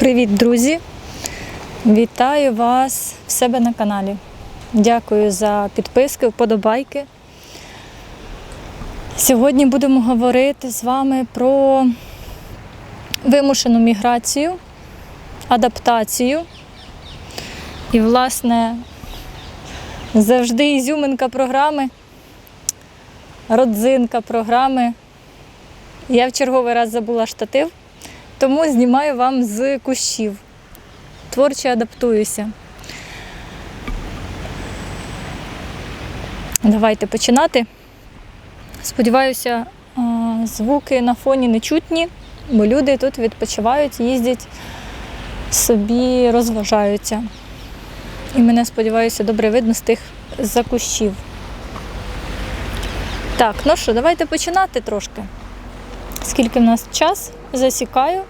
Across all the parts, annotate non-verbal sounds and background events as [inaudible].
Привіт, друзі! Вітаю вас в себе на каналі. Дякую за підписки, вподобайки. Сьогодні будемо говорити з вами про вимушену міграцію, адаптацію. І, власне, завжди ізюминка програми, родзинка програми. Я в черговий раз забула штатив, тому знімаю вам з кущів. Творчо адаптуюся. Давайте починати. Сподіваюся, звуки на фоні не чутні, бо люди тут відпочивають, їздять, собі розважаються. І мене, сподіваюся, добре видно з тих за кущів. Так, ну що, давайте починати трошки. Скільки в нас час, засікаю.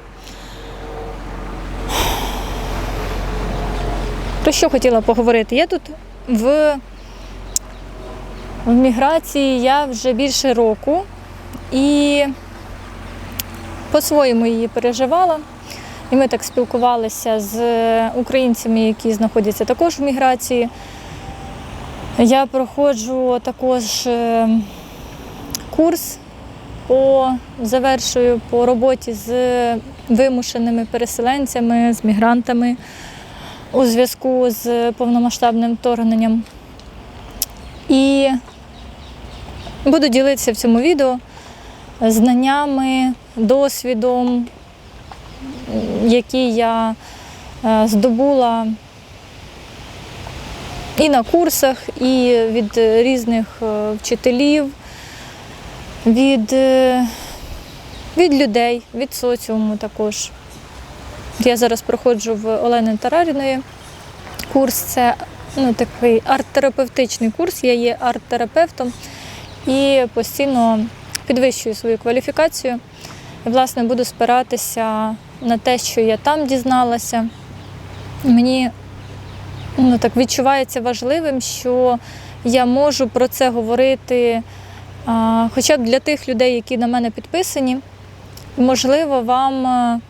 Про що хотіла поговорити? Я тут в, в міграції я вже більше року і по-своєму її переживала. І ми так спілкувалися з українцями, які знаходяться також в міграції. Я проходжу також е, курс по завершую по роботі з вимушеними переселенцями, з мігрантами у зв'язку з повномасштабним вторгненням. І буду ділитися в цьому відео знаннями, досвідом, які я е, здобула і на курсах, і від різних е, вчителів, від, е, від людей, від соціуму також. Я зараз проходжу в Олени Тараріної курс. Це ну, такий арт-терапевтичний курс. Я є арт-терапевтом і постійно підвищую свою кваліфікацію. І, власне, буду спиратися на те, що я там дізналася. Мені ну, так відчувається важливим, що я можу про це говорити хоча б для тих людей, які на мене підписані. Можливо, вам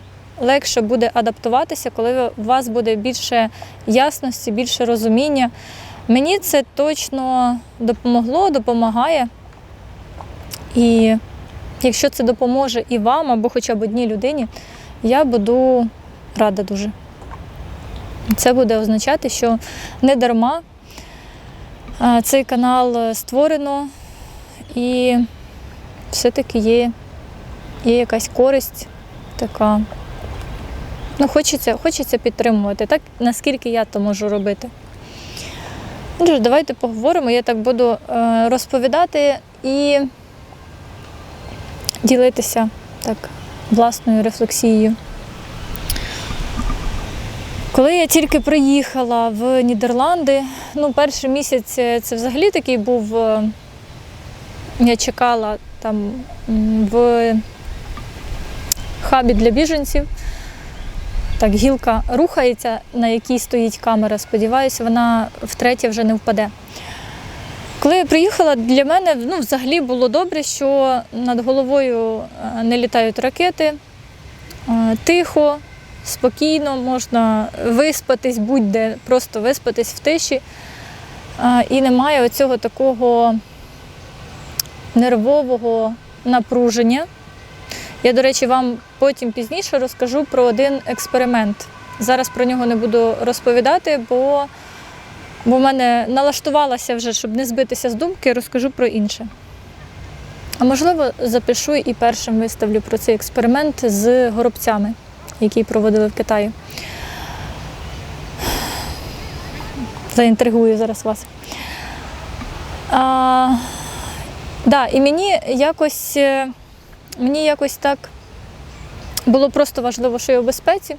легше буде адаптуватися, коли у вас буде більше ясності, більше розуміння. Мені це точно допомогло, допомагає. І якщо це допоможе і вам, або хоча б одній людині, я буду рада дуже. Це буде означати, що не дарма цей канал створено і все-таки є, є якась користь така. Ну, хочеться, хочеться підтримувати, так наскільки я то можу робити. Отже, давайте поговоримо. Я так буду е, розповідати і ділитися так, власною рефлексією. Коли я тільки приїхала в Нідерланди, ну, перший місяць е, це взагалі такий був. Я чекала там в хабі для біженців. Так, гілка рухається, на якій стоїть камера. Сподіваюся, вона втретє вже не впаде. Коли я приїхала, для мене ну, взагалі було добре, що над головою е, не літають ракети, е, тихо, спокійно, можна виспатись будь-де, просто виспатись в тиші. Е, І немає оцього такого нервового напруження. Я, до речі, вам потім пізніше розкажу про один експеримент. Зараз про нього не буду розповідати, бо, в мене налаштувалася вже, щоб не збитися з думки, розкажу про інше. А можливо, запишу і першим виставлю про цей експеримент з горобцями, який проводили в Китаї. Заінтригую зараз вас. А, да, і мені якось. е, Мені якось так було просто важливо, що я в безпеці.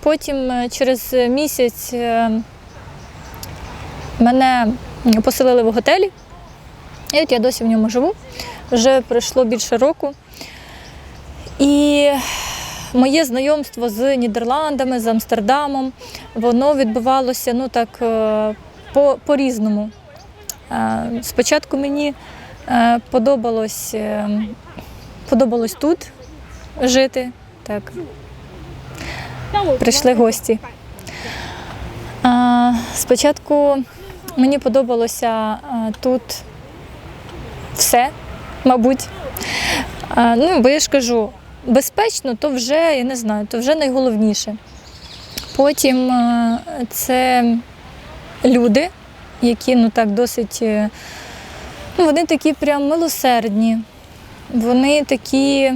Потім е, через місяць е, мене поселили в готелі, і от я досі в ньому живу. Вже пройшло більше року. І моє знайомство з Нідерландами, з Амстердамом, воно відбувалося ну так по- по-різному. Спочатку мені подобалось е, подобалось тут жити. Так. прийшли гості. Спочатку мені подобалося тут все, мабуть. Ну, бо я ж кажу, безпечно, то вже, я не знаю, то вже найголовніше. Потім це люди, які ну так досить. Е, Ну, вони такі прям милосердні. Вони такі,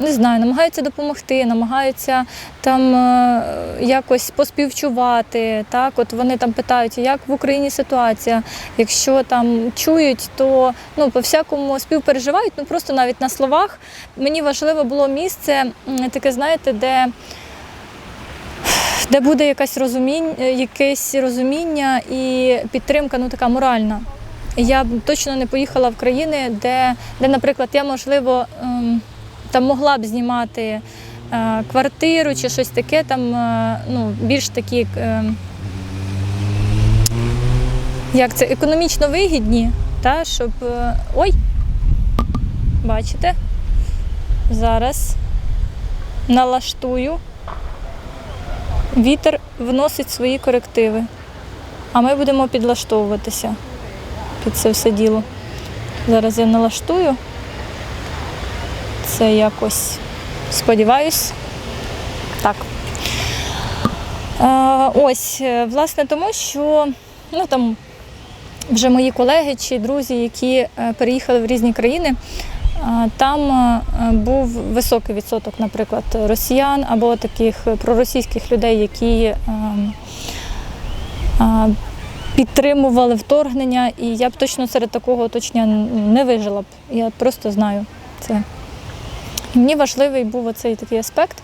не знаю, намагаються допомогти, намагаються там е, якось поспівчувати. Так, от вони там питають, як в Україні ситуація. Якщо там чують, то ну по всякому співпереживають. Ну просто навіть на словах мені важливо було місце, таке, знаєте, де. Де буде якась розуміння, якесь розуміння і підтримка, ну така моральна. Я б точно не поїхала в країни, де, де наприклад, я, можливо, ем, там могла б знімати е, квартиру чи щось таке, там е, ну, більш такі, е, як це, економічно вигідні, та, щоб. ой! Бачите? Зараз налаштую. Вітер вносить свої корективи, а ми будемо підлаштовуватися під це все діло. Зараз я налаштую. Це якось сподіваюсь. Так. Е, ось, е, власне, тому що ну, там, вже мої колеги чи друзі, які е, переїхали в різні країни, там був високий відсоток, наприклад, росіян або таких проросійських людей, які е, е, підтримували вторгнення, і я б точно серед такого оточення не вижила б. Я просто знаю це. Мені важливий був оцей такий аспект.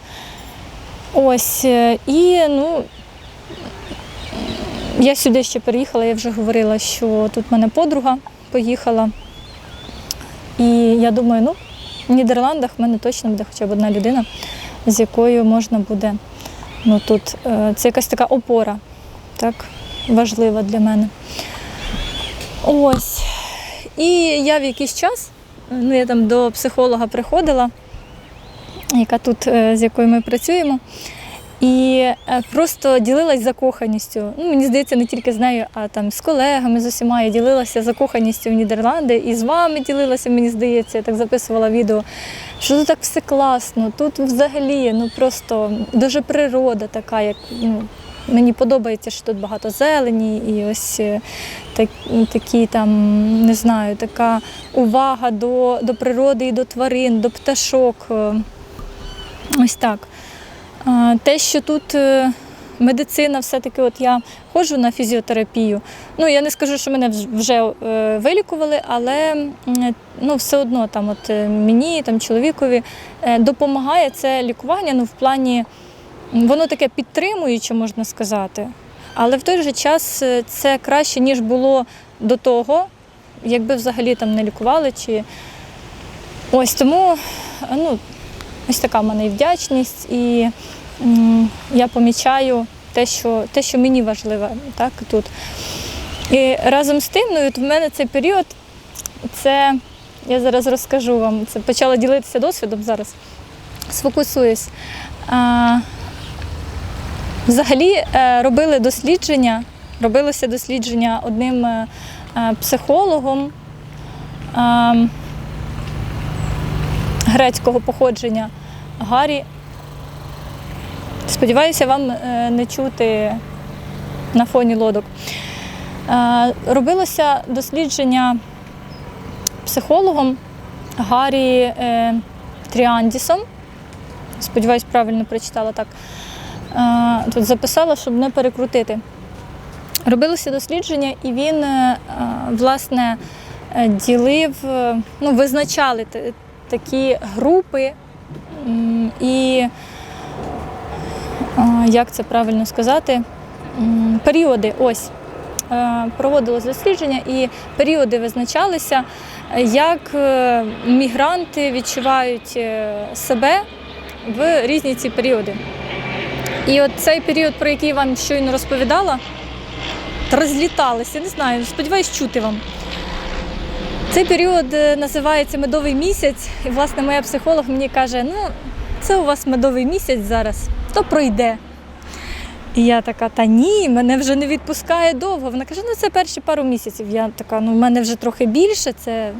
Ось, е, і ну, я сюди ще переїхала, я вже говорила, що тут мене подруга поїхала. І я думаю, ну, в Нідерландах в мене точно буде хоча б одна людина, з якою можна буде ну, тут. е, Це якась така опора, так, важлива для мене. Ось. І я в якийсь час, ну, я там до психолога приходила, яка тут, е, з якою ми працюємо. І е, просто ділилась закоханістю. Ну, мені здається, не тільки з нею, а там з колегами з усіма я ділилася закоханістю в Нідерланди і з вами ділилася, мені здається, я так записувала відео. Що тут так все класно, тут взагалі ну просто дуже природа така, як ну, мені подобається, що тут багато зелені, і ось е, так, такі там, не знаю, така увага до, до природи і до тварин, до пташок. е, Ось так. Те, що тут е, медицина, все-таки, от я ходжу на фізіотерапію. Ну, я не скажу, що мене вже вилікували, але ну, все одно там, от, мені, там, чоловікові допомагає це лікування ну, в плані, воно таке підтримуюче, можна сказати. Але в той же час е, це краще, ніж було до того, якби взагалі там не лікували. Чи... Ось тому ну, ось така в мене і вдячність, і м, я помічаю те, що, те, що мені важливо так, тут. І разом з тим, ну, от в мене цей період, це я зараз розкажу вам, це почала ділитися досвідом зараз. Сфокусуюсь. Взагалі е, робили дослідження, робилося дослідження одним е, е, психологом. е, грецького походження Гаррі. Сподіваюся, вам не чути на фоні лодок. Робилося дослідження психологом Гаррі Тріандісом. Сподіваюсь, правильно прочитала так. Тут записала, щоб не перекрутити. Робилося дослідження, і він е, власне е, ділив, е, ну, визначали такі групи і як це правильно сказати, періоди. Ось проводилось дослідження, і періоди визначалися, як мігранти відчувають себе в різні ці періоди. І от цей період, про який вам щойно розповідала, розліталися, не знаю, сподіваюсь, чути вам. Цей період е, називається медовий місяць, і власне моя психолог мені каже: ну, це у вас медовий місяць зараз. то пройде. І я така, та ні, мене вже не відпускає довго. Вона каже, ну це перші пару місяців. Я така, ну в мене вже трохи більше. Це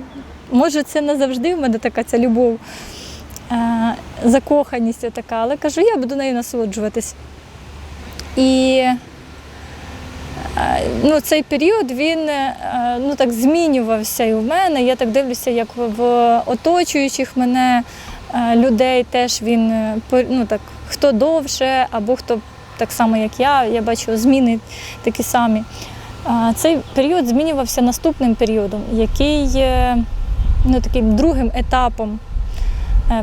може це назавжди в мене така ця любов, закоханість така. Але кажу, я буду нею насолоджуватись. І е, ну, цей період він е, ну, так змінювався і в мене. Я так дивлюся, як в оточуючих мене е, людей теж він е, ну, так, хто довше, або хто так само, як я, я бачу зміни такі самі. Цей період змінювався наступним періодом, який ну, таким другим етапом е,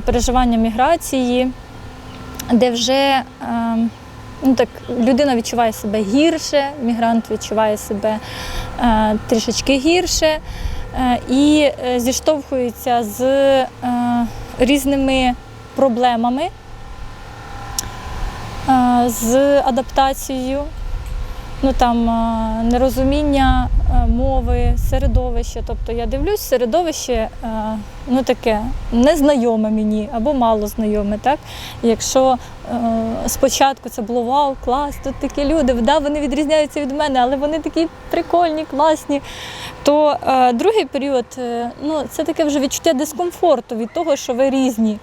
переживання міграції, де вже е, ну, так, людина відчуває себе гірше, мігрант відчуває себе е, трішечки гірше е, і е, зіштовхується з е, різними проблемами е, з адаптацією, ну там е, нерозуміння е, мови, середовища. Тобто я дивлюсь, середовище е, ну таке незнайоме мені або мало знайоме. Так? Якщо спочатку це було вау, клас, тут такі люди, да, вони відрізняються від мене, але вони такі прикольні, класні. То другий період ну, це таке вже відчуття дискомфорту від того, що ви різні,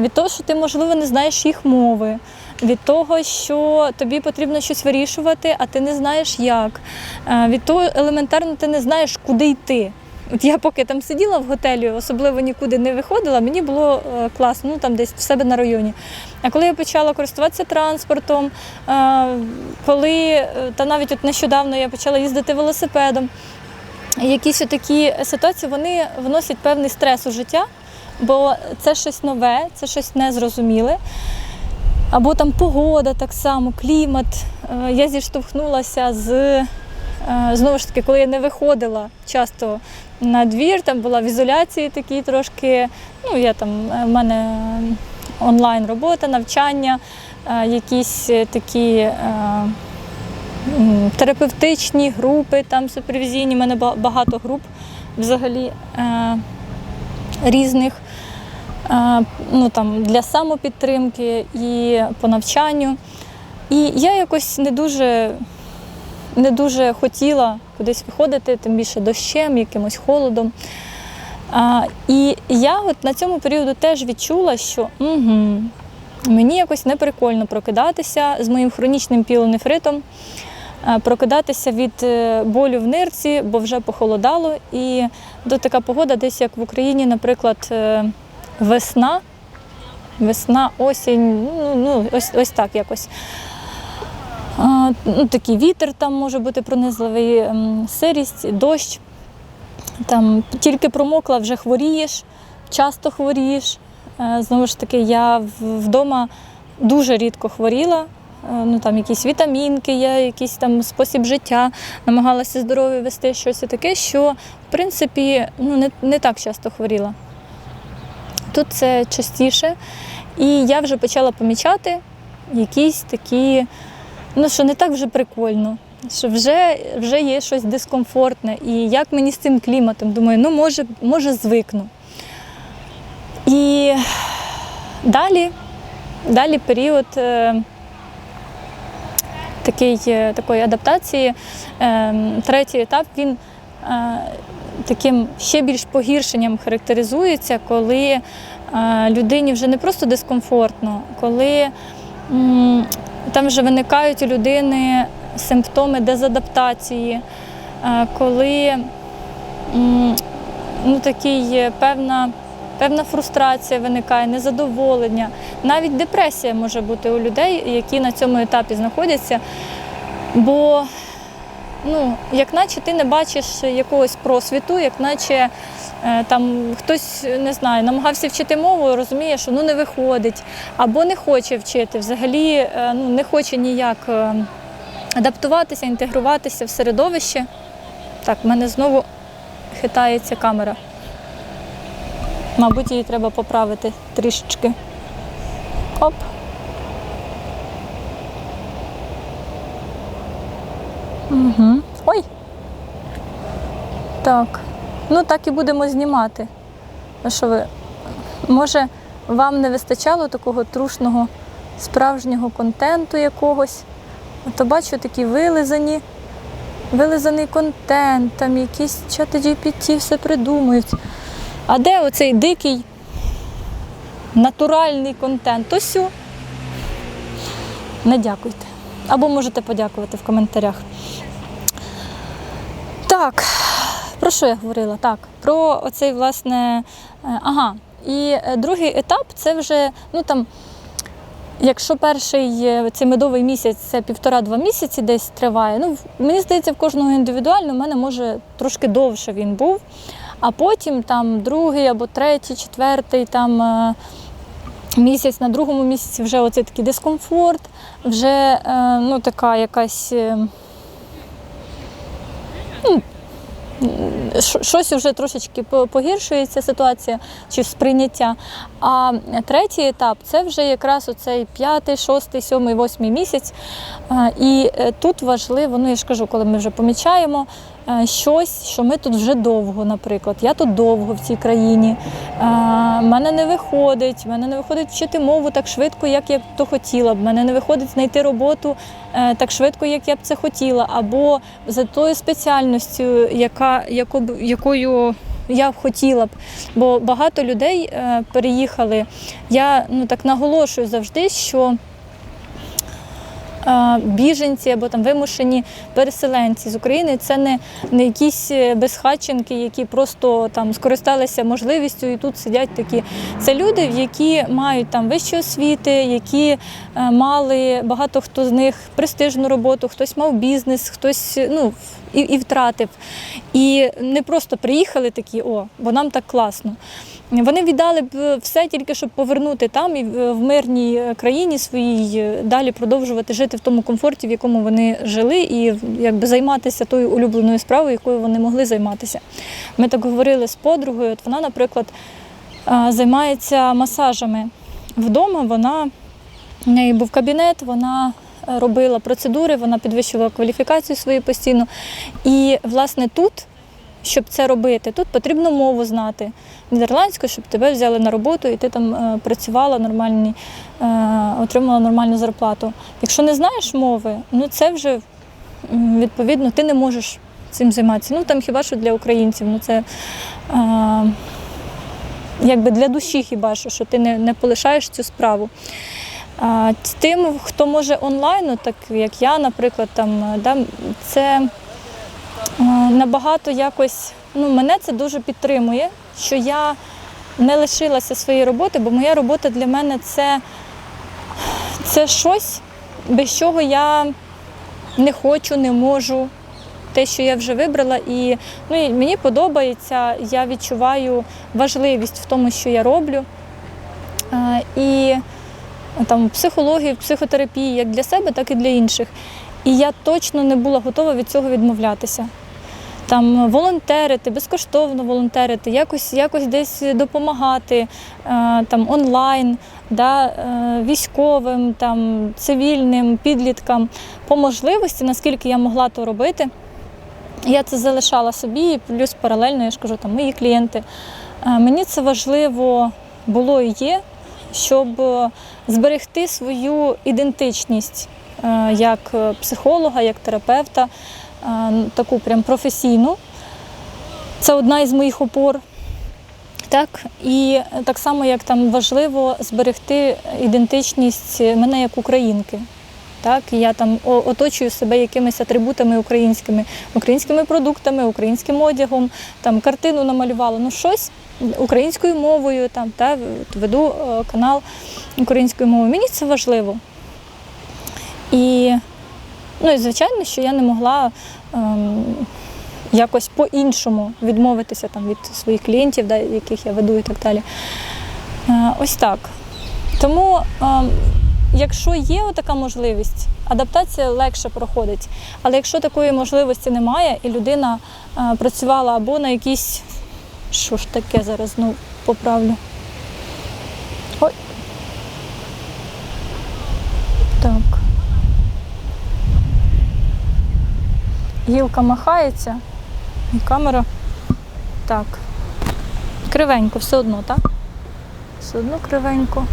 від того, що ти, можливо, не знаєш їх мови, від того, що тобі потрібно щось вирішувати, а ти не знаєш як. Е, від того, елементарно, ти не знаєш, куди йти. От я поки там сиділа в готелі, особливо нікуди не виходила, мені було е, класно, ну там десь в себе на районі. А коли я почала користуватися транспортом, е, коли та навіть от нещодавно я почала їздити велосипедом, якісь такі ситуації вони вносять певний стрес у життя, бо це щось нове, це щось незрозуміле. Або там погода так само, клімат. Е, Я зіштовхнулася з е, знову ж таки, коли я не виходила часто на двір, там була в ізоляції такі трошки. Ну, я там, е, в мене онлайн робота, навчання, якісь такі. терапевтичні групи, там супервізійні. У мене ба- багато груп взагалі різних. Ну, там, для самопідтримки і по навчанню. І я якось не дуже, не дуже хотіла кудись виходити, тим більше дощем, якимось холодом. А, і я от на цьому періоду теж відчула, що угу, мені якось неприкольно прокидатися з моїм хронічним пілонефритом, прокидатися від е, болю в нирці, бо вже похолодало. І до така погода, десь як в Україні, наприклад, е, весна, весна, осінь, ну, ну ось, ось так якось. Ну, такий вітер там може бути пронизливий, сирість, дощ. Там тільки промокла, вже хворієш, часто хворієш. Е, Знову ж таки, я вдома дуже рідко хворіла. Е, Ну, там якісь вітамінки, я якийсь там спосіб життя, намагалася здоров'я вести щось таке, що в принципі ну, не, не так часто хворіла. Тут це частіше. І я вже почала помічати якісь такі, ну що не так вже прикольно, що вже, вже є щось дискомфортне. І як мені з цим кліматом? Думаю, ну може, може звикну. І далі, далі період е, такий, е, такої адаптації, е, третій етап, він е, таким ще більш погіршенням характеризується, коли е, людині вже не просто дискомфортно, коли там вже виникають у людини симптоми дезадаптації, е, коли ну, такий певна, певна фрустрація виникає, незадоволення, навіть депресія може бути у людей, які на цьому етапі знаходяться. Бо ну, як наче ти не бачиш якогось просвіту, як наче е, там хтось не знаю, намагався вчити мову, розуміє, що ну не виходить, або не хоче вчити, взагалі е, ну, не хоче ніяк е, адаптуватися, інтегруватися в середовище. Так, в мене знову хитається камера. Мабуть, її треба поправити трішечки. Оп. Угу. Ой. Так. Ну так і будемо знімати. Що ви? Може, вам не вистачало такого трушного справжнього контенту якогось. То бачу такі вилизані, вилизаний контент, там якісь чати GPT все придумують. А де оцей дикий натуральний контент? Ось. Не дякуйте. Або можете подякувати в коментарях. Так, про що я говорила? Так, про оцей, власне, е, ага. І е, другий етап це вже, ну там, якщо перший е, цей медовий місяць це півтора-два місяці десь триває. Ну, мені здається, в кожного індивідуально, в мене може трошки довше він був. А потім там другий або третій, четвертий там. Місяць на другому місяці вже оцей такий дискомфорт, вже ну, така якась Щ- щось вже трошечки погіршується ситуація чи сприйняття. А третій етап це вже якраз оцей п'ятий, шостий, сьомий, восьмий місяць. І е, тут важливо, ну я ж кажу, коли ми вже помічаємо е, щось, що ми тут вже довго, наприклад. Я тут довго в цій країні. Е, мене не виходить, мене не виходить вчити мову так швидко, як я б то хотіла б. Мене не виходить знайти роботу так швидко, як я б це хотіла, або за тою спеціальністю, яка, якою я б хотіла б. Бо багато людей е, переїхали. Я ну, так наголошую завжди, що е, біженці або там вимушені переселенці з України це не, не якісь е, безхатченки, які просто там скористалися можливістю і тут сидять такі. Це люди, які мають там вищі освіти, які е, мали багато хто з них престижну роботу, хтось мав бізнес, хтось ну, і, і втратив. І не просто приїхали такі, о, бо нам так класно. Вони віддали б все тільки щоб повернути там і в мирній е, країні своїй е, далі продовжувати жити в тому комфорті, в якому вони жили, і якби займатися тою улюбленою справою, якою вони могли займатися. Ми так говорили з подругою. От вона, наприклад, займається масажами вдома. Вона в неї був кабінет, вона робила процедури, вона підвищувала кваліфікацію свою постійно. І власне тут. Щоб це робити, тут потрібно мову знати нідерландську, щоб тебе взяли на роботу і ти там е, працювала нормальні, е, отримала нормальну зарплату. Якщо не знаєш мови, ну це вже відповідно ти не можеш цим займатися. Ну там хіба що для українців, ну це е, якби для душі хіба що, що ти не, не полишаєш цю справу. А, тим, хто може онлайну, так як я, наприклад, там, е, да, це е, набагато якось, ну, мене це дуже підтримує, що я не лишилася своєї роботи, бо моя робота для мене це, це щось, без чого я не хочу, не можу. Те, що я вже вибрала, і, ну, і мені подобається, я відчуваю важливість в тому, що я роблю. Е, І там психології, психотерапії як для себе, так і для інших. І я точно не була готова від цього відмовлятися. Там волонтерити, безкоштовно волонтерити, якось, якось десь допомагати е, там, онлайн, да, е, військовим, там, цивільним, підліткам. По можливості, наскільки я могла то робити, я це залишала собі, плюс паралельно, я ж кажу, там, мої клієнти. Е, Мені це важливо було і є, щоб е, зберегти свою ідентичність е, як е, психолога, як терапевта, таку прям професійну. Це одна із моїх опор. Так, і так само, як там важливо зберегти ідентичність мене як українки. Так, я там оточую себе якимись атрибутами українськими, українськими продуктами, українським одягом, там картину намалювала, ну щось українською мовою, там та веду е, канал українською мовою. Мені це важливо. І, ну, і звичайно, що я не могла ем, якось по-іншому відмовитися там, від своїх клієнтів, да, яких я веду і так далі. Е, ось так. Тому, ем, якщо є така можливість, адаптація легше проходить. Але якщо такої можливості немає, і людина е, працювала або на якійсь. Що ж таке зараз ну, поправлю? Ой. Так. Гілка махається, і камера. Так. Кривенько, все одно, так? Все одно кривенько.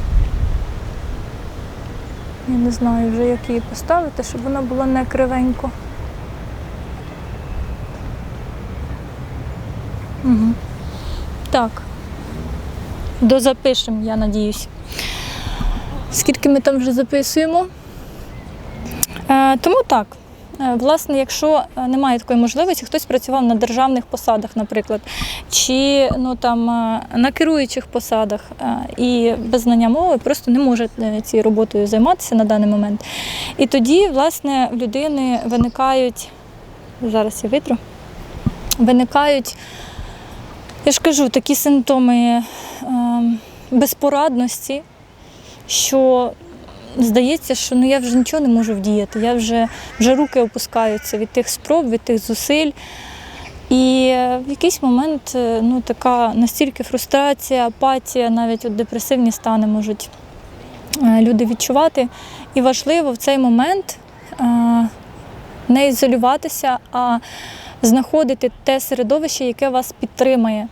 Я не знаю вже, як її поставити, щоб вона була не кривенько. Угу. Так. Дозапишемо, я надіюсь. Скільки ми там вже записуємо? Е, тому так. Е, Власне, якщо е, немає такої можливості, хтось працював на державних посадах, наприклад, чи ну, там, е, на керуючих посадах і без знання мови просто не може цією роботою займатися на даний момент. І тоді, власне, в людини виникають, зараз я витру, виникають, я ж кажу, такі симптоми е, безпорадності, що здається, що ну, я вже нічого не можу вдіяти. Я вже, вже руки опускаються від тих спроб, від тих зусиль. І в якийсь момент е, ну, така настільки фрустрація, апатія, навіть от депресивні стани можуть е, люди відчувати. І важливо в цей момент е, не ізолюватися, а знаходити те середовище, яке вас підтримає.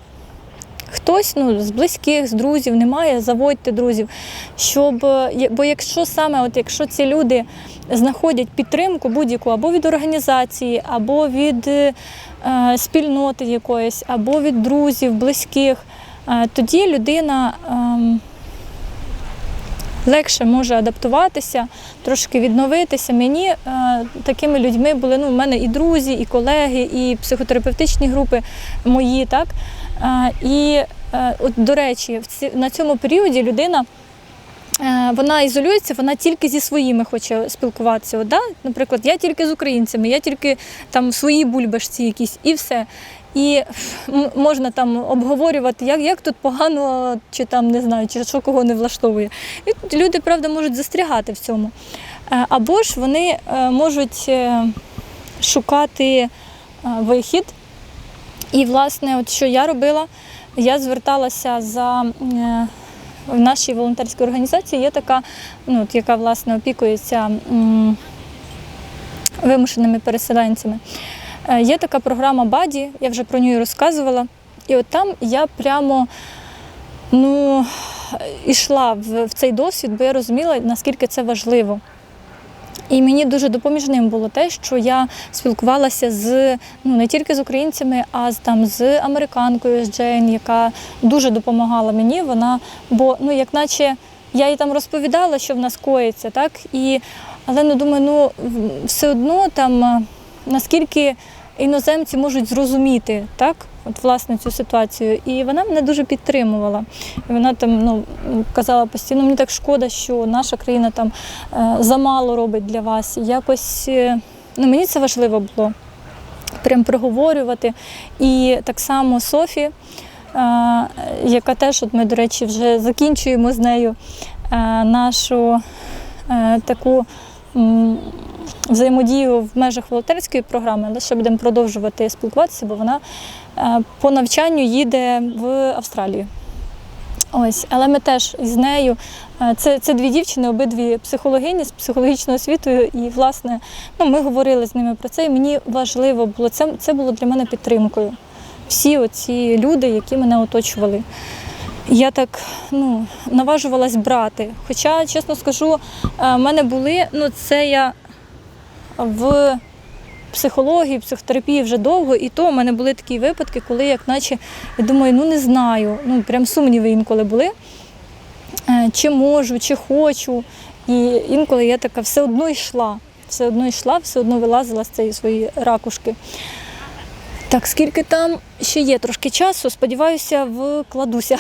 Хтось ну, з близьких, з друзів немає, заводьте друзів. Щоб, е, бо якщо саме, от якщо ці люди знаходять підтримку будь-яку або від організації, або від е, е, спільноти якоїсь, або від друзів, близьких, е, тоді людина ем, легше може адаптуватися, трошки відновитися. Мені е, такими людьми були ну, в мене і друзі, і колеги, і психотерапевтичні групи мої. так. Е, І, е, от, до речі, на цьому періоді людина. Вона ізолюється, вона тільки зі своїми хоче спілкуватися. От, да? Наприклад, я тільки з українцями, я тільки там в своїй бульбашці якісь і все. І можна там обговорювати, як, як тут погано, чи там не знаю, чи що кого не влаштовує. І люди, правда, можуть застрягати в цьому. Е, Або ж вони е, можуть е, шукати вихід. І, власне, от що я робила, я зверталася за в нашій волонтерській організації є така, ну, от, яка власне опікується вимушеними переселенцями. Е, Є така програма Баді, я вже про неї розказувала. І от там я прямо ну, йшла в, в цей досвід, бо я розуміла, наскільки це важливо. І мені дуже допоміжним було те, що я спілкувалася з ну не тільки з українцями, а з там з американкою, з Джейн, яка дуже допомагала мені. Вона, бо ну, як наче я їй там розповідала, що в нас коїться, так і але ну думаю, ну все одно там наскільки іноземці можуть зрозуміти, так, от власне цю ситуацію. І вона мене дуже підтримувала. І вона там ну, казала постійно, мені так шкода, що наша країна там е, замало робить для вас. Якось е, ну, мені це важливо було прям проговорювати. І так само Софі, е, яка теж, от ми, до речі, вже закінчуємо з нею нашу таку. Взаємодію в межах волонтерської програми, але ще будемо продовжувати спілкуватися, бо вона е, по навчанню їде в Австралію. Ось, але ми теж з нею. е, Це, це дві дівчини, обидві психологині з психологічною освітою. І, власне, ну, ми говорили з ними про це, і мені важливо було. Це, це було для мене підтримкою. Всі оці люди, які мене оточували. Я так ну, наважувалась брати. Хоча, чесно скажу, е, в мене були, ну, це я в психології, психотерапії вже довго, і то в мене були такі випадки, коли як наче я думаю, ну не знаю, ну прям сумніви інколи були, е, чи можу, чи хочу. І інколи я така все одно йшла, все одно йшла, все одно вилазила з цієї своєї ракушки. Так, скільки там ще є трошки часу, сподіваюся, вкладуся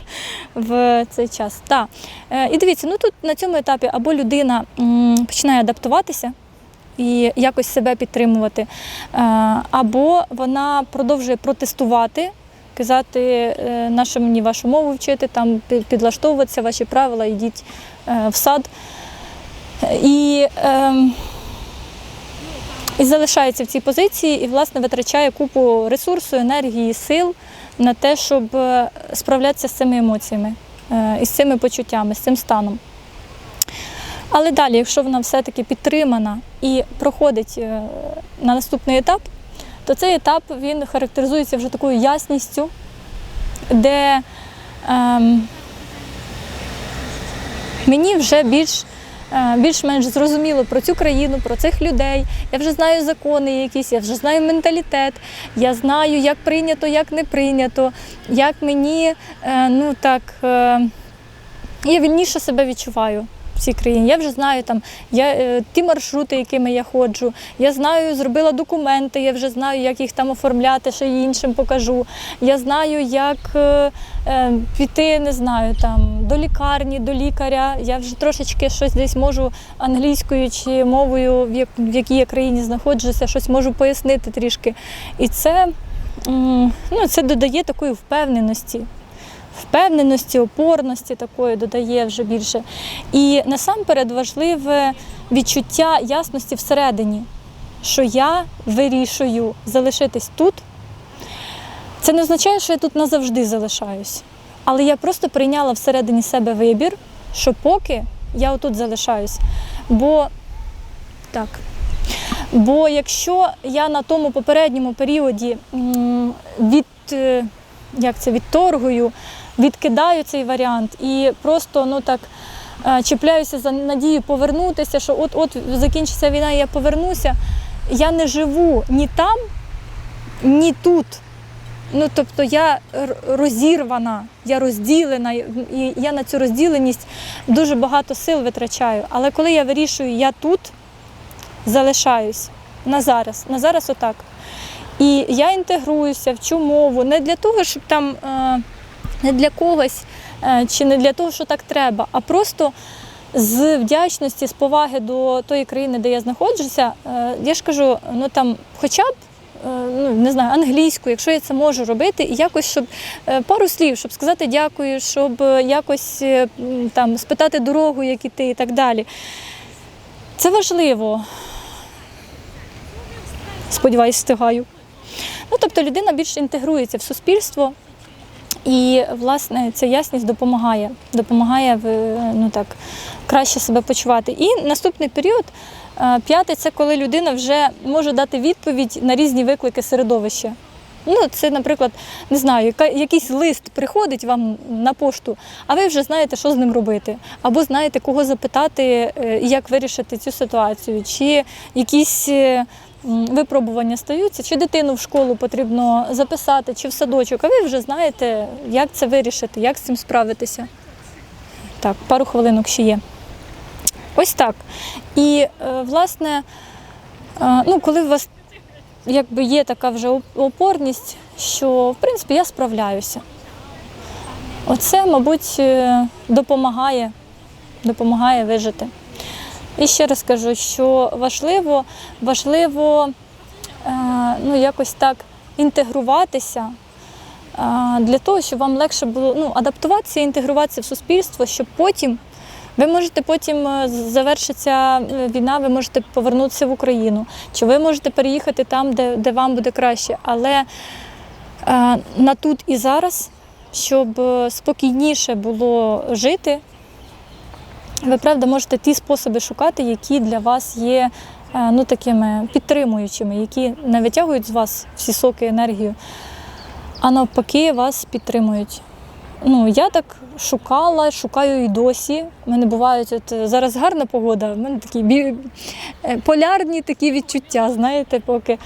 [laughs] в цей час. Так. Е, І дивіться, ну тут на цьому етапі або людина починає адаптуватися і якось себе підтримувати, е, або вона продовжує протестувати, казати, е, мені вашу мову вчити, там підлаштовуватися, ваші правила, йдіть е, в сад. І, ем, і залишається в цій позиції і, власне, витрачає купу ресурсу, енергії, сил на те, щоб справлятися з цими емоціями, е, і з цими почуттями, з цим станом. Але далі, якщо вона все-таки підтримана і проходить е, на наступний етап, то цей етап він характеризується вже такою ясністю, де ем, мені вже більш е, більш-менш зрозуміло про цю країну, про цих людей. Я вже знаю закони якісь, я вже знаю менталітет, я знаю, як прийнято, як не прийнято, як мені е, ну так. я вільніше себе відчуваю цій країні. Я вже знаю там я, е, ті маршрути, якими я ходжу. Я знаю, зробила документи, я вже знаю, як їх там оформляти, ще іншим покажу. Я знаю, як е, е, піти, не знаю, там до лікарні, до лікаря. Я вже трошечки щось десь можу англійською чи мовою, в, як, в якій я країні знаходжуся, щось можу пояснити трішки. І це, ну, це додає такої впевненості впевненості, опорності такої додає вже більше. І насамперед важливе відчуття ясності всередині, що я вирішую залишитись тут. Це не означає, що я тут назавжди залишаюсь. Але я просто прийняла всередині себе вибір, що поки я отут залишаюсь. Бо так. Бо якщо я на тому попередньому періоді від, е, як це, відторгую, відкидаю цей варіант і просто ну так е, чіпляюся за надію повернутися, що от-от закінчиться війна, і я повернуся. Я не живу ні там, ні тут. Ну, тобто я розірвана, я розділена, і я на цю розділеність дуже багато сил витрачаю. Але коли я вирішую, я тут залишаюсь на зараз, на зараз отак. І я інтегруюся, вчу мову не для того, щоб там е, не для когось е, чи не для того, що так треба, а просто з вдячності, з поваги до тої країни, де я знаходжуся. Е, Я ж кажу, ну там, хоча б. е, Ну, не знаю, англійську, якщо я це можу робити, і якось, щоб пару слів, щоб сказати дякую, щоб якось там спитати дорогу, як іти і так далі. Це важливо. Сподіваюсь, встигаю. Ну, тобто людина більше інтегрується в суспільство, і, власне, ця ясність допомагає, допомагає в- ну, так, краще себе почувати. І наступний період, е, п'ятий, це коли людина вже може дати відповідь на різні виклики середовища. Ну, це, наприклад, не знаю, якийсь лист приходить вам на пошту, а ви вже знаєте, що з ним робити, або знаєте, кого запитати е, як вирішити цю ситуацію, чи якісь е, випробування стаються, чи дитину в школу потрібно записати, чи в садочок, а ви вже знаєте, як це вирішити, як з цим справитися. Так, пару хвилинок ще є. Ось так. І, е, власне, е, ну, коли у вас якби є така вже опорність, що в принципі я справляюся. Оце, мабуть, е, допомагає, допомагає вижити. І ще раз кажу, що важливо, важливо е, ну, якось так інтегруватися е, для того, щоб вам легше було ну, адаптуватися, інтегруватися в суспільство, щоб потім ви можете потім е, завершиться війна, ви можете повернутися в Україну, чи ви можете переїхати там, де, де вам буде краще. Але на тут і зараз, щоб спокійніше було жити, ви правда можете ті способи шукати, які для вас є е, ну, такими підтримуючими, які не витягують з вас всі соки, енергію, а навпаки вас підтримують. Ну, я так шукала, шукаю і досі. У мене бувають, от е, зараз гарна погода, в мене такі бі... е, полярні такі відчуття, знаєте, поки,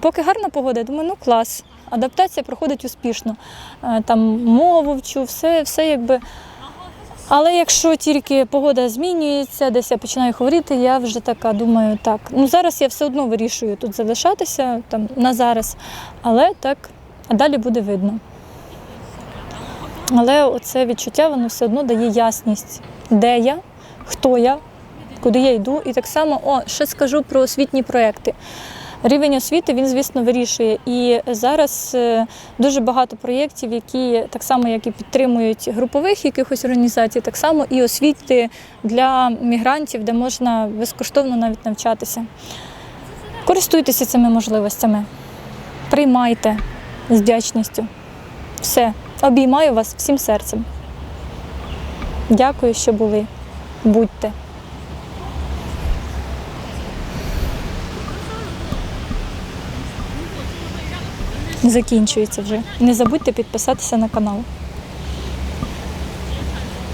поки гарна погода, я думаю, ну клас. Адаптація проходить успішно. Там мову вчу, все, все якби. Але якщо тільки погода змінюється, десь я починаю хворіти, я вже така думаю, так. Ну зараз я все одно вирішую тут залишатися там на зараз, але так, а далі буде видно. Але оце відчуття воно все одно дає ясність, де я, хто я, куди я йду. І так само, о, ще скажу про освітні проекти. Рівень освіти він, звісно, вирішує. І зараз е, дуже багато проєктів, які так само, як і підтримують групових якихось організацій, так само і освіти для мігрантів, де можна безкоштовно навіть навчатися. Користуйтеся цими можливостями, приймайте з вдячністю. Все, обіймаю вас всім серцем. Дякую, що були. Будьте. Закінчується вже. Не забудьте підписатися на канал.